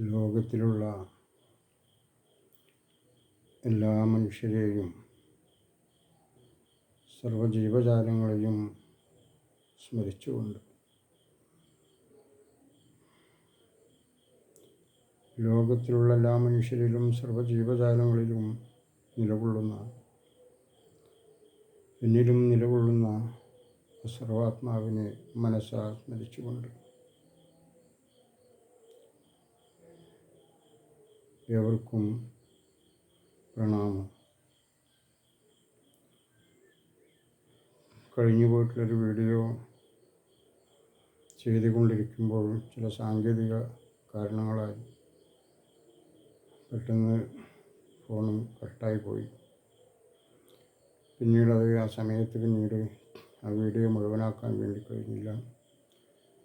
ലോകത്തിലുള്ള എല്ലാ മനുഷ്യരെയും സർവജീവജാലങ്ങളെയും സ്മരിച്ചുകൊണ്ട് ലോകത്തിലുള്ള എല്ലാ മനുഷ്യരിലും സർവജീവജാലങ്ങളിലും നിലകൊള്ളുന്ന എന്നിലും നിലകൊള്ളുന്ന സർവാത്മാവിനെ മനസ്സാ സ്മരിച്ചുകൊണ്ട് ഏവർക്കും പ്രണാമം. കഴിഞ്ഞു പോയിട്ടുള്ളൊരു വീഡിയോ ചെയ്തുകൊണ്ടിരിക്കുമ്പോൾ ചില സാങ്കേതിക കാരണങ്ങളാൽ പെട്ടെന്ന് ഫോണും കട്ടായി പോയി. പിന്നീട് അത് ആ സമയത്ത് പിന്നീട് ആ വീഡിയോ മുഴുവനാക്കാൻ വേണ്ടി കഴിഞ്ഞില്ല.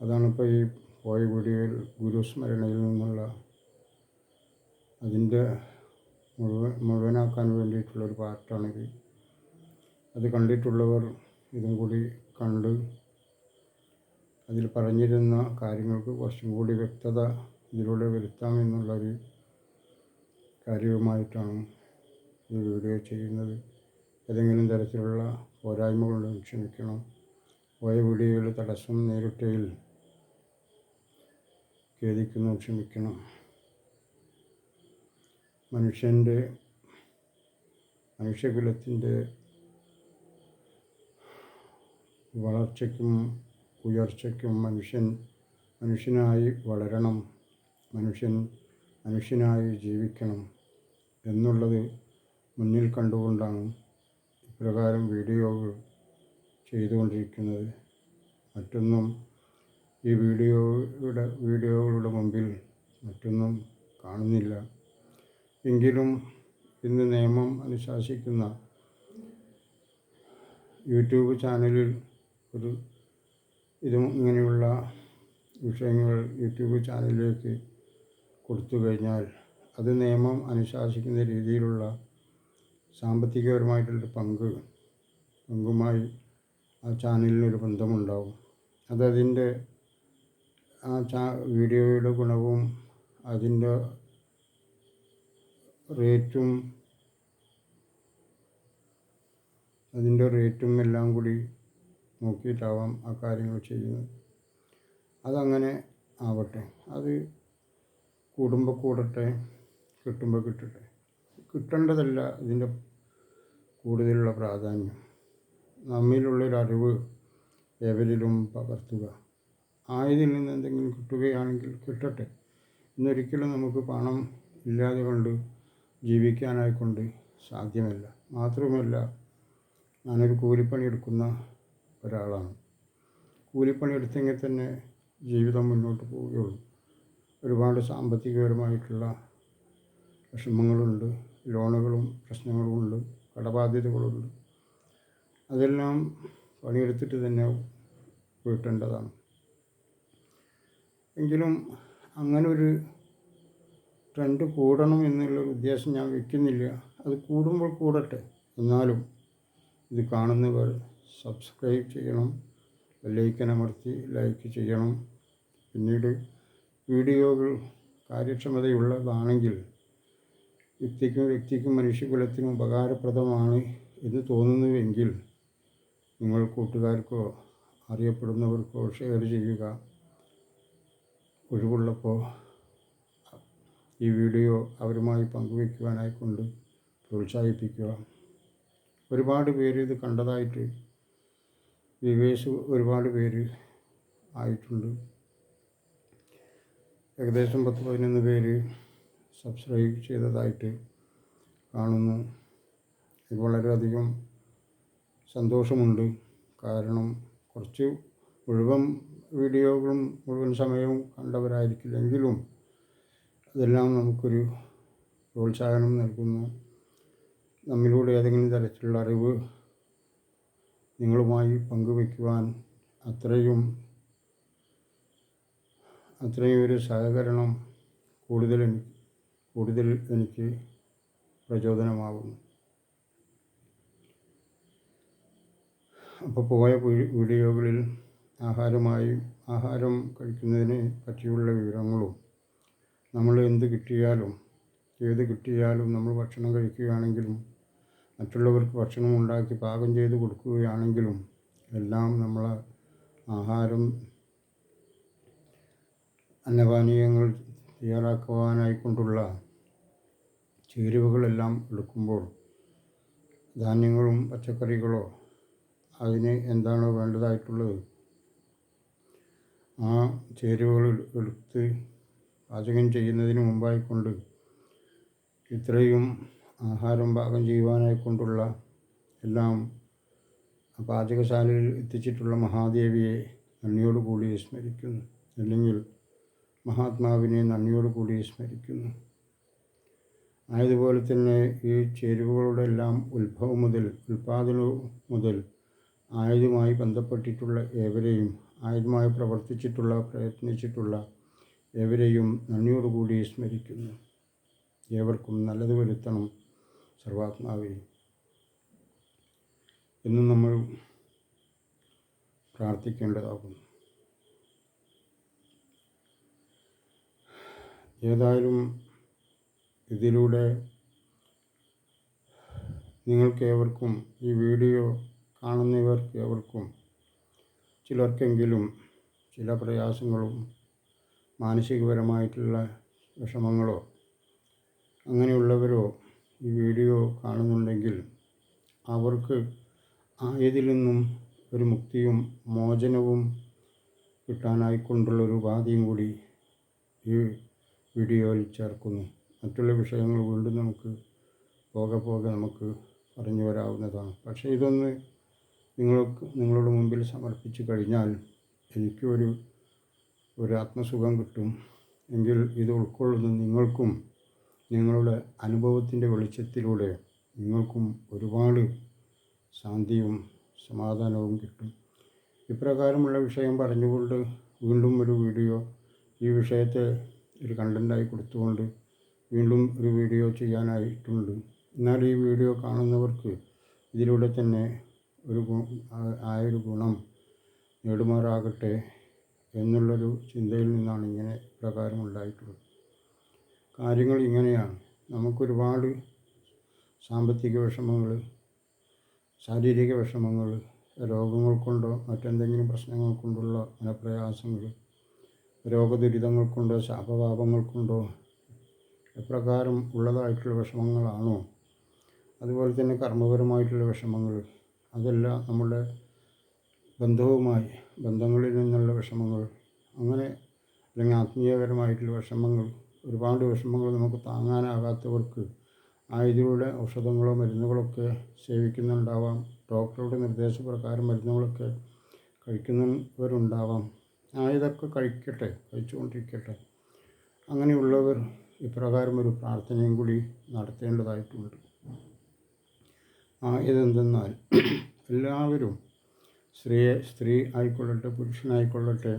അതാണിപ്പോൾ ഈ പോയ വീഡിയോയിൽ ഗുരുസ്മരണയിൽ നിന്നുള്ള അതിന്റെ മുഴുവൻ മുഴുവനാക്കാൻ വേണ്ടിയിട്ടുള്ളൊരു പാർട്ടാണിത് അത് കണ്ടിട്ടുള്ളവർ ഇതും കൂടി കണ്ട് അതിൽ പറഞ്ഞിരുന്ന കാര്യങ്ങൾക്ക് കുറച്ചും കൂടി വ്യക്തത ഇതിലൂടെ വരുത്താമെന്നുള്ളൊരു കാര്യവുമായിട്ടാണ് ഈ വീഡിയോ ചെയ്യുന്നത്. ഏതെങ്കിലും തരത്തിലുള്ള പോരായ്മകളുണ്ടെങ്കിൽ ക്ഷമിക്കണം. പോയ വീഡിയോയിൽ തടസ്സം നേരിട്ടതിൽ ഖേദിക്കുന്നു ക്ഷമിക്കണം. മനുഷ്യന്റെ മനുഷ്യകുലത്തിന്റെ വളർച്ചയ്ക്കും ഉയർച്ചയ്ക്കും മനുഷ്യൻ മനുഷ്യനായി വളരണം മനുഷ്യൻ മനുഷ്യനായി ജീവിക്കണം എന്നുള്ളത് മുന്നിൽ കണ്ടുകൊണ്ടാണ് ഇപ്രകാരം വീഡിയോകൾ ചെയ്തുകൊണ്ടിരിക്കുന്നത്. മറ്റൊന്നും ഈ വീഡിയോയുടെ വീഡിയോകളുടെ മുമ്പിൽ മറ്റൊന്നും കാണുന്നില്ല. എങ്കിലും ഇന്ന് നിയമം അനുശാസിക്കുന്ന യൂട്യൂബ് ചാനലിൽ ഒരു ഇതും ഇങ്ങനെയുള്ള വിഷയങ്ങൾ യൂട്യൂബ് ചാനലിലേക്ക് കൊടുത്തു കഴിഞ്ഞാൽ അത് നിയമം അനുശാസിക്കുന്ന രീതിയിലുള്ള സാമ്പത്തികപരമായിട്ടുള്ളൊരു പങ്ക് പങ്കുമായി ആ ചാനലിനൊരു ബന്ധമുണ്ടാവും. അതതിന്റെ ആ ചാ വീഡിയോയുടെ ഗുണവും അതിന്റെ റേറ്റും അതിന്റെ റേറ്റും എല്ലാം കൂടി നോക്കിയിട്ടാവാം ആ കാര്യങ്ങൾ ചെയ്യുന്നത്. അതങ്ങനെ ആവട്ടെ. അത് കൂടുമ്പോൾ കൂടട്ടെ കിട്ടുമ്പോൾ കിട്ടട്ടെ. കിട്ടേണ്ടതല്ല ഇതിന്റെ കൂടുതലുള്ള പ്രാധാന്യം. നമ്മിലുള്ളൊരറിവ് എവരിലും പകർത്തുക. ആയതിൽ നിന്ന് എന്തെങ്കിലും കിട്ടുകയാണെങ്കിൽ കിട്ടട്ടെ. ഇന്നൊരിക്കലും നമുക്ക് പണം ഇല്ലാതെ കൊണ്ട് ജീവിക്കാനായിക്കൊണ്ട് സാധ്യമല്ല. മാത്രവുമല്ല ഞാനൊരു കൂലിപ്പണി എടുക്കുന്ന ഒരാളാണ്. കൂലിപ്പണി എടുത്തെങ്കിൽ തന്നെ ജീവിതം മുന്നോട്ട് പോവുകയുള്ളൂ. ഒരുപാട് സാമ്പത്തികപരമായിട്ടുള്ള വിഷമങ്ങളുണ്ട് ലോണുകളും പ്രശ്നങ്ങളുമുണ്ട് കടബാധ്യതകളുണ്ട്. അതെല്ലാം പണിയെടുത്തിട്ട് തന്നെ വീട്ടേണ്ടതാണ്. എങ്കിലും അങ്ങനൊരു ട്രെൻഡ് കൂടണം എന്നുള്ള ഉദ്ദേശം ഞാൻ വയ്ക്കുന്നില്ല അത് കൂടുമ്പോൾ കൂടട്ടെ. എന്നാലും ഇത് കാണുന്നവർ സബ്സ്ക്രൈബ് ചെയ്യണം. ബെല്ലൈക്കൻ അമർത്തി ലൈക്ക് ചെയ്യണം. പിന്നീട് വീഡിയോകൾ കാര്യക്ഷമതയുള്ളതാണെങ്കിൽ വ്യക്തിക്കും വ്യക്തിക്കും മനുഷ്യകുലത്തിനും ഉപകാരപ്രദമാണ് എന്ന് തോന്നുന്നുവെങ്കിൽ നിങ്ങൾ കൂട്ടുകാർക്കോ അറിയപ്പെടുന്നവർക്കോ ഷെയർ ചെയ്യുക. ഒഴിവുള്ളപ്പോൾ ഈ വീഡിയോ അവരുമായി പങ്കുവയ്ക്കുവാനായിക്കൊണ്ട് പ്രോത്സാഹിപ്പിക്കുക. ഒരുപാട് പേര് ഇത് കണ്ടതായിട്ട് വ്യൂവേഴ്സ് ഒരുപാട് പേര് ആയിട്ടുണ്ട്. ഏകദേശം പത്ത് പതിനൊന്ന് പേര് സബ്സ്ക്രൈബ് ചെയ്തതായിട്ട് കാണുന്നു. ഇത് വളരെയധികം സന്തോഷമുണ്ട്. കാരണം കുറച്ച് മുഴുവൻ വീഡിയോകളും മുഴുവൻ സമയവും കണ്ടവരായിരിക്കില്ലെങ്കിലും അതെല്ലാം നമുക്കൊരു പ്രോത്സാഹനം നൽകുന്നു. നമ്മിലൂടെ ഏതെങ്കിലും തരത്തിലുള്ള അറിവ് നിങ്ങളുമായി പങ്കുവയ്ക്കുവാൻ അത്രയും അത്രയും ഒരു സഹകരണം കൂടുതൽ കൂടുതൽ എനിക്ക് പ്രചോദനമാകുന്നു അപ്പോൾ പോയ വീഡിയോകളിൽ ആഹാരമായി ആഹാരം കഴിക്കുന്നതിനെ പറ്റിയുള്ള വിവരങ്ങളും നമ്മൾ എന്ത് കിട്ടിയാലും ഏത് കിട്ടിയാലും നമ്മൾ ഭക്ഷണം കഴിക്കുകയാണെങ്കിലും മറ്റുള്ളവർക്ക് ഭക്ഷണം ഉണ്ടാക്കി പാകം ചെയ്ത് കൊടുക്കുകയാണെങ്കിലും എല്ലാം നമ്മൾ ആഹാരം അന്നപാനീയങ്ങൾ തയ്യാറാക്കുവാനായിക്കൊണ്ടുള്ള ചേരുവകളെല്ലാം എടുക്കുമ്പോൾ ധാന്യങ്ങളും പച്ചക്കറികളോ അതിന് എന്താണോ വേണ്ടതായിട്ടുള്ളത് ആ ചേരുവകൾ എടുത്ത് പാചകം ചെയ്യുന്നതിന് മുമ്പായിക്കൊണ്ട് ഇത്രയും ആഹാരം പാകം ചെയ്യുവാനായിക്കൊണ്ടുള്ള എല്ലാം പാചകശാലയിൽ എത്തിച്ചിട്ടുള്ള മഹാദേവിയെ നന്ദിയോടുകൂടി സ്മരിക്കുന്നു. അല്ലെങ്കിൽ മഹാത്മാവിനെ നന്ദിയോടുകൂടി സ്മരിക്കുന്നു. ആയതുപോലെ തന്നെ ഈ ചേരുവകളുടെ എല്ലാം ഉത്ഭവം മുതൽ ഉൽപാദനവും മുതൽ ആയതുമായി ബന്ധപ്പെട്ടിട്ടുള്ള ഏവരെയും ആയതുമായി പ്രവർത്തിച്ചിട്ടുള്ള പ്രയത്നിച്ചിട്ടുള്ള ഏവരെയും നന്ദിയോടുകൂടി സ്മരിക്കുന്നു. ഏവർക്കും നല്ലത് വരുത്തണം സർവാത്മാവേ. എന്നും നമ്മൾ പ്രാർത്ഥിക്കേണ്ടതാകുന്നു. ഏതായാലും ഇതിലൂടെ നിങ്ങൾക്ക് ഏവർക്കും ഈ വീഡിയോ കാണുന്നവർക്ക് ഏവർക്കും ചിലർക്കെങ്കിലും ചില പ്രയാസങ്ങളും മാനസികപരമായിട്ടുള്ള വിഷമങ്ങളോ അങ്ങനെയുള്ളവരോ ഈ വീഡിയോ കാണുന്നുണ്ടെങ്കിൽ അവർക്ക് ആയതിൽ നിന്നും ഒരു മുക്തിയും മോചനവും കിട്ടാനായിക്കൊണ്ടുള്ളൊരു ഉപാധിയും കൂടി ഈ വീഡിയോയിൽ ചേർക്കുന്നു. മറ്റുള്ള വിഷയങ്ങൾ വീണ്ടും നമുക്ക് പോകെ പോകെ നമുക്ക് പറഞ്ഞു വരാവുന്നതാണ്. പക്ഷേ ഇതൊന്ന് നിങ്ങൾക്ക് നിങ്ങളുടെ മുമ്പിൽ സമർപ്പിച്ചു കഴിഞ്ഞാൽ എനിക്ക് ഒരു ആത്മസുഖം കിട്ടും. എങ്കിൽ ഇത് ഉൾക്കൊള്ളുന്ന നിങ്ങൾക്കും നിങ്ങളുടെ അനുഭവത്തിന്റെ വെളിച്ചത്തിലൂടെ നിങ്ങൾക്കും ഒരുപാട് ശാന്തിയും സമാധാനവും കിട്ടും. ഇപ്രകാരമുള്ള വിഷയം പറഞ്ഞുകൊണ്ട് വീണ്ടും ഒരു വീഡിയോ ഈ വിഷയത്തെ ഒരു കണ്ടന്റായി കൊടുത്തുകൊണ്ട് വീണ്ടും ഒരു വീഡിയോ ചെയ്യാനായിട്ടുണ്ട്. എന്നാൽ ഈ വീഡിയോ കാണുന്നവർക്ക് ഇതിലൂടെ തന്നെ ഒരു ആയൊരു ഗുണം നേടുമാറാകട്ടെ. എന്നുള്ളൊരു ചിന്തയിൽ നിന്നാണ് ഇങ്ങനെ പ്രകാരം ഉണ്ടായിട്ടുള്ളത്. കാര്യങ്ങൾ ഇങ്ങനെയാണ്. നമുക്കൊരുപാട് സാമ്പത്തിക വിഷമങ്ങൾ ശാരീരിക വിഷമങ്ങൾ രോഗങ്ങൾ കൊണ്ടോ മറ്റെന്തെങ്കിലും പ്രശ്നങ്ങൾ കൊണ്ടുള്ള മനപ്രയാസങ്ങൾ രോഗദുരിതങ്ങൾ കൊണ്ടോ ശാപപാപങ്ങൾ കൊണ്ടോ എപ്രകാരം ഉള്ളതായിട്ടുള്ള വിഷമങ്ങളാണോ? അതുപോലെ തന്നെ കർമ്മപരമായിട്ടുള്ള വിഷമങ്ങൾ അതെല്ലാം നമ്മുടെ ബന്ധവുമായി ബന്ധങ്ങളിൽ നിന്നുള്ള വിഷമങ്ങൾ അങ്ങനെ അല്ലെങ്കിൽ ആത്മീയപരമായിട്ടുള്ള വിഷമങ്ങൾ ഒരുപാട് വിഷമങ്ങൾ നമുക്ക് താങ്ങാനാകാത്തവർക്ക് ആയതിലൂടെ ഔഷധങ്ങളോ മരുന്നുകളൊക്കെ സേവിക്കുന്നുണ്ടാവാം. ഡോക്ടറുടെ നിർദ്ദേശപ്രകാരം മരുന്നുകളൊക്കെ കഴിക്കുന്നവരുണ്ടാവാം. ആയതൊക്കെ കഴിക്കട്ടെ കഴിച്ചുകൊണ്ടിരിക്കട്ടെ. അങ്ങനെയുള്ളവർ ഇപ്രകാരം ഒരു പ്രാർത്ഥനയും കൂടി നടത്തേണ്ടതായിട്ടുണ്ട്. ആയതെന്തെന്നാൽ എല്ലാവരും സ്ത്രീയെ സ്ത്രീ ആയിക്കൊള്ളട്ടെ പുരുഷനായിക്കൊള്ളട്ടെ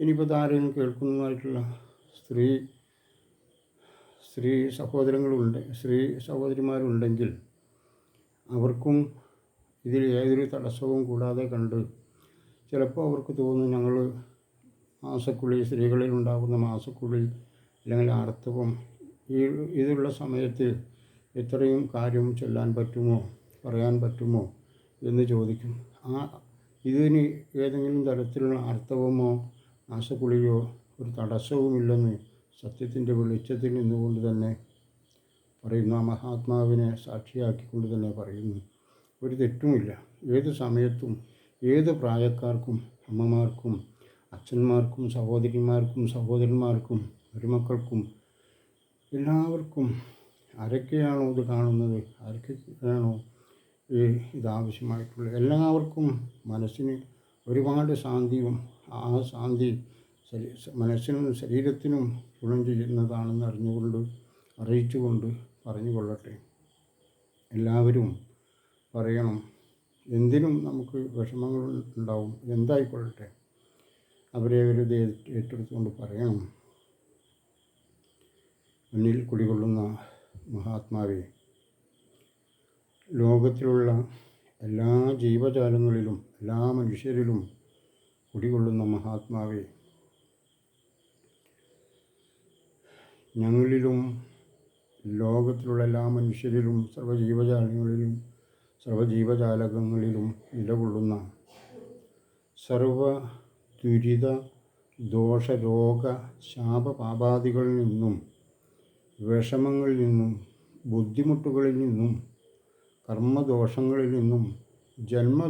ഇനിയിപ്പോൾ ആരെങ്കിലും കേൾക്കുന്നതായിട്ടുള്ള സ്ത്രീ സ്ത്രീ സഹോദരങ്ങളുണ്ട് സ്ത്രീ സഹോദരിമാരുണ്ടെങ്കിൽ അവർക്കും ഇതിൽ ഏതൊരു തടസ്സവും കൂടാതെ കണ്ട് ചിലപ്പോൾ അവർക്ക് തോന്നും ഞങ്ങൾ മാസക്കുളി സ്ത്രീകളിൽ ഉണ്ടാകുന്ന മാസക്കുളി അല്ലെങ്കിൽ ആർത്തവം ഈ ഇതുള്ള സമയത്ത് ഇത്രയും കാര്യം ചൊല്ലാൻ പറ്റുമോ പറയാൻ പറ്റുമോ എന്ന് ചോദിക്കും. ആ ഇതിന് ഏതെങ്കിലും തരത്തിലുള്ള അർത്ഥവുമോ ആശക്കുളിയോ ഒരു തടസ്സവുമില്ലെന്ന് സത്യത്തിന്റെ വെളിച്ചത്തിൽ നിന്നുകൊണ്ട് തന്നെ പറയുന്നു. ആ മഹാത്മാവിനെ സാക്ഷിയാക്കിക്കൊണ്ട് തന്നെ പറയുന്നു. ഒരു തെറ്റുമില്ല. ഏത് സമയത്തും ഏത് പ്രായക്കാർക്കും അമ്മമാർക്കും അച്ഛന്മാർക്കും സഹോദരിമാർക്കും സഹോദരന്മാർക്കും മരുമക്കൾക്കും എല്ലാവർക്കും ആരൊക്കെയാണോ ഇത് കാണുന്നത്? ആരൊക്കെയാണോ ഈ ഇതാവശ്യമായിട്ടുള്ളത് എല്ലാവർക്കും മനസ്സിന് ഒരുപാട് ശാന്തിയും ആ ശാന്തി മനസ്സിനും ശരീരത്തിനും ഗുണം ചെയ്യുന്നതാണെന്ന് അറിഞ്ഞുകൊണ്ട് അറിയിച്ചുകൊണ്ട് പറഞ്ഞുകൊള്ളട്ടെ. എല്ലാവരും പറയണം എന്തിനും നമുക്ക് വിഷമങ്ങൾ ഉണ്ടാവും എന്തായിക്കൊള്ളട്ടെ. അവരെ ഒരു ഏറ്റെടുത്തുകൊണ്ട് പറയണം. മുന്നിൽ കുടികൊള്ളുന്ന മഹാത്മാവെ ലോകത്തിലുള്ള എല്ലാ ജീവജാലങ്ങളിലും എല്ലാ മനുഷ്യരിലും കുടികൊള്ളുന്ന മഹാത്മാവെ ഞങ്ങളിലും ലോകത്തിലുള്ള എല്ലാ മനുഷ്യരിലും സർവജീവജാലങ്ങളിലും സർവജീവജാലകങ്ങളിലും നിലകൊള്ളുന്ന സർവ ദുരിത ദോഷ രോഗ ശാപപാപാദികളിൽ നിന്നും വിഷമങ്ങളിൽ നിന്നും ബുദ്ധിമുട്ടുകളിൽ നിന്നും കർമ്മദോഷങ്ങളിൽ നിന്നും ജന്മ